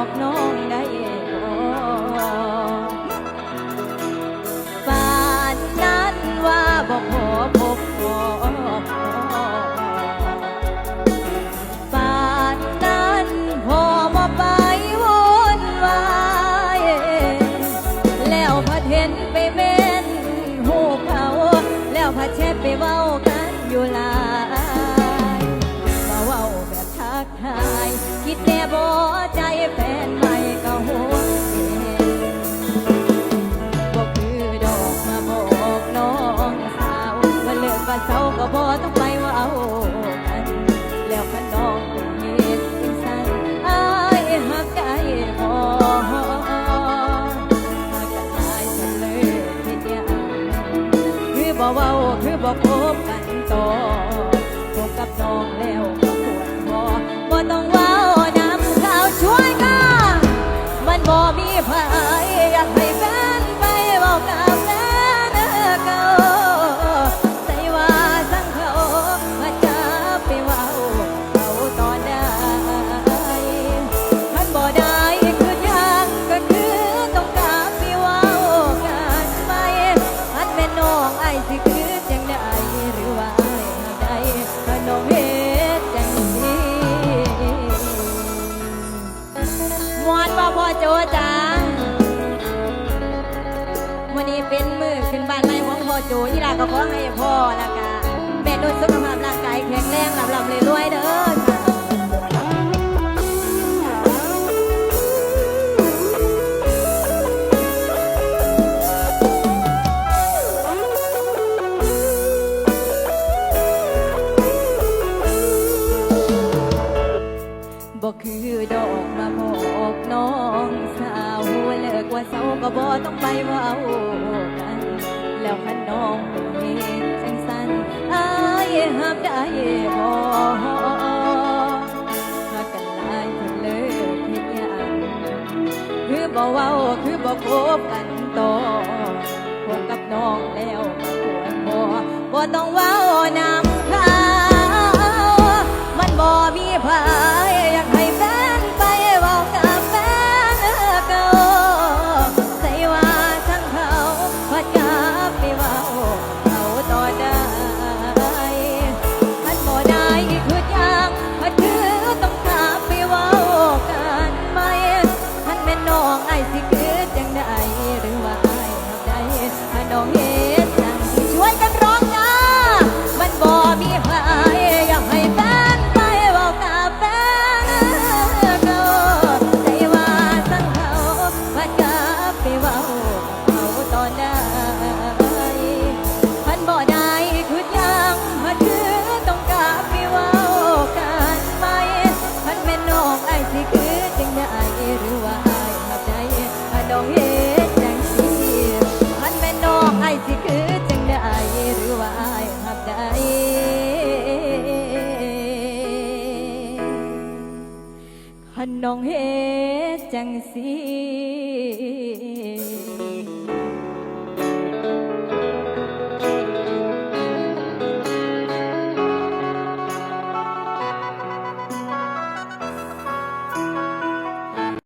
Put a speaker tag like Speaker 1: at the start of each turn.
Speaker 1: บอกน้องได้ปานนั้นว่าบอกขอพบขอ บ่เว้าคือบ่พบกันต่อพบกับน้องแล้วก็ปวดคอบ่ต้องเว้าน้ำข้าวช่วยกันมันบ่มีไผอยาก โจจ้าวันนี้เป็นมือขึ้นบ้านไม่หวงพ่อโจที่ลาก็ขอให้พ่อละกะแม่ด้วยสุขภาพร่างกายแข็งแรงลำลำเลยรวยเด้อค่ะคือ ก็บ่ต้องไปว่าเอากัน แล้วคันน้องเห็นจังสันอายหับได้บ่มากันหลาเลยเฮ็ดหยังคือบ่เว้าคือบ่คบกันต่อพวกับน้องแล้วก็ควรบ่บ่ต้องเว้านำ องไอสิเกิดจังได้ พันน้องเฮจังสี